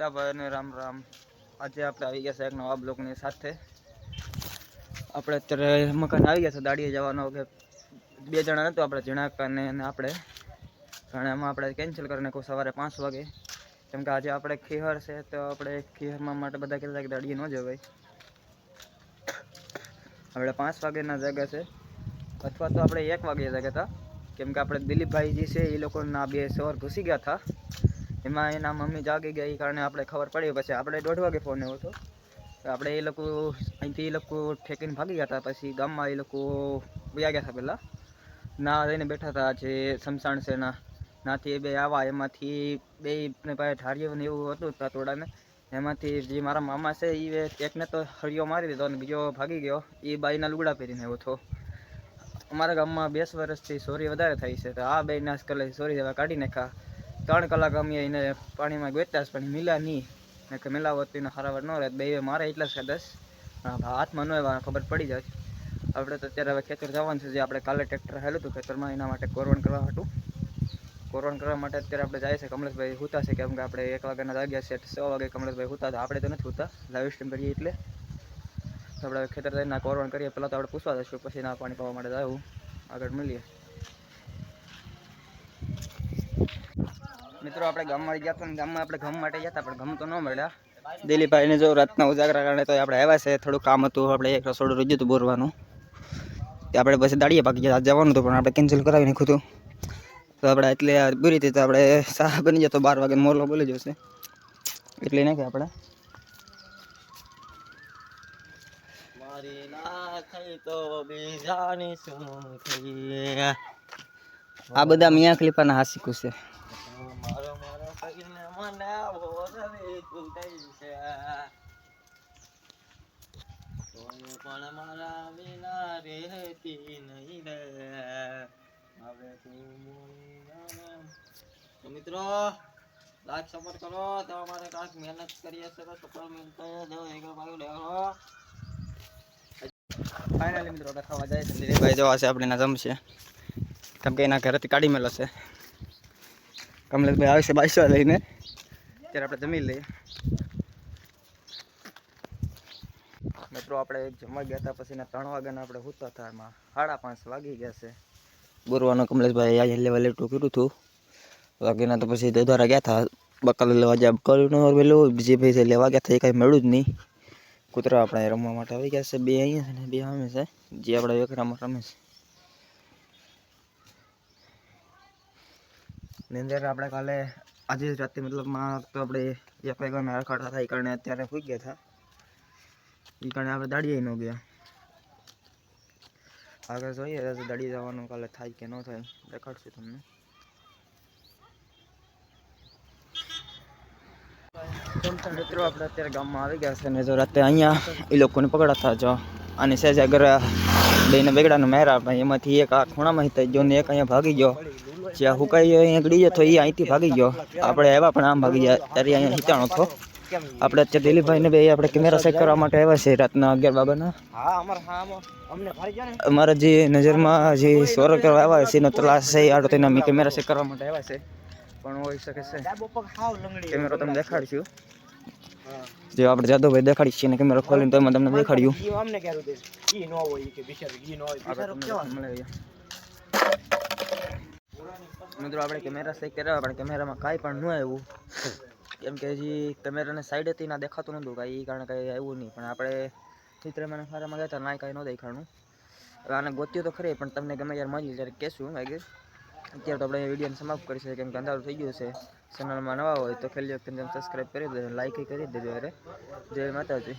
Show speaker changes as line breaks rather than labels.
બધા ભાઈઓને રામ રામ. આજે આપણે આવી ગયા છે એક નવા બ્લોકની સાથે. આપણે અત્યારે મકાન આવી ગયા છે, દાડીએ જવાનો કે બે જણા નહોતું, આપણે ઝીણાકાને આપણે. પણ એમાં આપણે કેન્સલ કરી નાખ્યું સવારે પાંચ વાગે. કેમ કે આજે આપણે ખીહર છે, તો આપણે ખીહરમાં માટે બધા કહેતા કે દાડીએ ન જવાય. આપણે પાંચ વાગ્યાના જાગ્યા છે. અથવા તો આપણે એક વાગે જાગ્યા હતા. કેમ કે આપણે દિલીપભાઈ જે છે, એ લોકોના બે સવાર ઘૂસી ગયા હતા. એમાં એના મમ્મી જાગી ગયા એ કારણે આપણે ખબર પડી. પછી આપણે દોઢ વાગે ફોન આવ્યો હતો. આપણે એ લોકો અહીંથી એ લોકો ઠેકીને ભાગી ગયા હતા. પછી ગામમાં એ લોકો વયા ગયા હતા પહેલાં. ના રહીને બેઠા હતા જે શમશાન છે ના નાથી એ બે આવા, એમાંથી બે પાસે ઢારીઓ ને એવું હતું તોડાને એમાંથી જે મારા મામા છે એ એકને તો હરિયો મારી દીધો અને બીજો ભાગી ગયો. એ બાઈના લુગડા પહેરીને એવો હતો. અમારા ગામમાં બેસ વર્ષથી સોરી વધારે થાય છે. તો આ બે નાશ કરે સોરી જેવા કાઢી નાખ્યા. ત્રણ કલાક અમે એને પાણીમાં ગોત્યા પણ મિલા નહીં. ને કે મિલાવત એને હરાવર ન રહે બે મારે એટલા જ દસ. હાથમાં ન એવા ખબર પડી જાય. આપણે તો અત્યારે હવે ખેતર જવાનું છે, જે આપણે કાલે ટ્રેક્ટર હેલું હતું ખેતરમાં, એના માટે કોરવણ કરવા હતું. કોરવણ કરવા માટે અત્યારે આપણે જાય છે, કમલેશભાઈ હુતા છે, કેમ કે આપણે એક વાગ્યાના જાગ્યા છે છ વાગે કમલેશભાઈ હુતા આપણે તો નથી હુતા લાઈવ સ્ટ્રીમ કરીએ એટલે. આપણે ખેતર જઈને કોરવણ કરીએ, પહેલાં તો આપણે પૂછવા જઈશું, પછી ના પાણી પાવા માટે જવું આગળ મળીએ. મિત્રો આપણે ગામમાં ગયા હતા ગામમાં આપણે ગમ માટે ગયા હતા પણ ગમ તો ન મળ્યા. દિલીપભાઈને જો રાતના ઉજાગરા કારણે તો આપણે આવ્યા છે થોડું કામ હતું આપણે એક રસોડું રજૂ હતું બોરવાનું. તે આપણે પછી દાડીએ પાકી ગયા જવાનું હતું પણ આપણે કેન્સલ કરાવી નાખ્યું હતું. તો આપણે એટલે બુરી રીતે તો આપણે સાહ બની જતો બાર વાગે મોરલો બોલી જશે એટલે નાખે આપણે. આ બધા મિયા ખલીફાના હાસિકું છે.
પણ મારા વિના રહેતી નહીં રે. હવે તું મિત્રો લાઈક સપોર્ટ કરો. તો અમારે કાંઈક મહેનત કરીએ છે તો સફળ મિલતો જો એક ભાઈ લેવો
ફાઇનલી મિત્રો આપણે જાય છે. દિલીપભાઈ જોવા છે, આપણે એના જમશે. કેમ કે એના ઘરેથી કાઢી મેલો છે. કમલેશભાઈ છે બાઈસો લઈને. ત્યારે આપણે જમી લઈએ. મિત્રો, આપણે જમવા ગયા હતા પછી ત્રણ વાગ્યાના આપણે હોતા હતા એમાં સાડા પાંચ વાગી ગયા છે. બોરવાનો કમલેશભાઈ આજે લેવા લેટું કર્યું હતું વાગીના તો પછી દોધારા ગયા હતા બકાલ લેવા જ્યાં કર્યું ન પેલું બીજી ભાઈ લેવા ગયા હતા એ કાંઈ મળ્યું જ નહીં. કૂતરા આપણે રમવા માટે આવી ગયા છે, બે અહીંયા છે ને બે અમે છે. જે આપણે વેકરામાં રમે છે. નિંદર આપણે કાલે આજે રાતે મતલબમાં તો આપણે એક વાગ્યાના રખાડતા હતા, એ કારણે અત્યારે સુઈ ગયા હતા એ આપણે દાડીએ ન ગયા. આગળ જોઈએ તો દાડી જવાનું કાલે થાય કે ન થાય, દેખાડશું તમને. મિત્રો આપણે અત્યારે ગામમાં આવી ગયા છે ને જો રાતે અહીંયા એ લોકોને પકડાતા જો. અને સહેજ અગર બેને બેગડાનો મેરા એમાંથી એક આ ખૂણામાં હિતા ગયો ને એક અહીંયા ભાગી ગયો. જ્યાં હુકાઈ ગયો અહીંયા ગળી ગયો તો એ અહીંથી ભાગી ગયો. આપણે એવા પણ આમ ભાગી ગયા, ત્યારે અહીંયા હિતાણો હતો આપણે અત્યારે દિલીપભાઈને બે આપણે કેમેરા સેટ કરવા માટે આવ્યા છે રાતના અગિયાર
બાબાના. અમાર
જે નજરમાં જે સ્વર કરવા આવ્યા છે એનો તલાશ છે આડો તેના અમે કેમેરા સેટ કરવા માટે આવ્યા છે. પણ હોઈ શકે છે. કેમેરો તમને દેખાડશું. જે આપણે જાદવભાઈ દેખાડી છીએ કેમેરો ખોલીને તો એમાં તમને દેખાડ્યું.
અમને કહેરું દે ઈ ન હોય કે બિચારો ઈ ન હોય.
મિત્રો આપણે કેમેરા સેટ કર્યા પણ કેમેરામાં કાંઈ પણ ન આવ્યું. કેમ કે હજી કેમેરાને સાઈડેથી ના દેખાતું નહોતું કાંઈ એ કારણે કાંઈ આવ્યું નહીં. પણ આપણે ચિત્રમાં ફારામાં ગયા હતા ના કાંઈ ન દેખાણું. હવે આને ગોત્યું તો ખરી, પણ તમને ગમે ત્યારે મળી ત્યારે કહેશું વાગે અત્યારે તો આપણે વિડીયોને સમાપ્ત કરી શકીએ કેમ કે અંધારું થઈ ગયું છે. ચેનલમાં નવા હોય તો ખેલી વખતે સબસ્ક્રાઈબ કરી દેજો લાઈક કરી દેજો, અરે. જય માતાજી.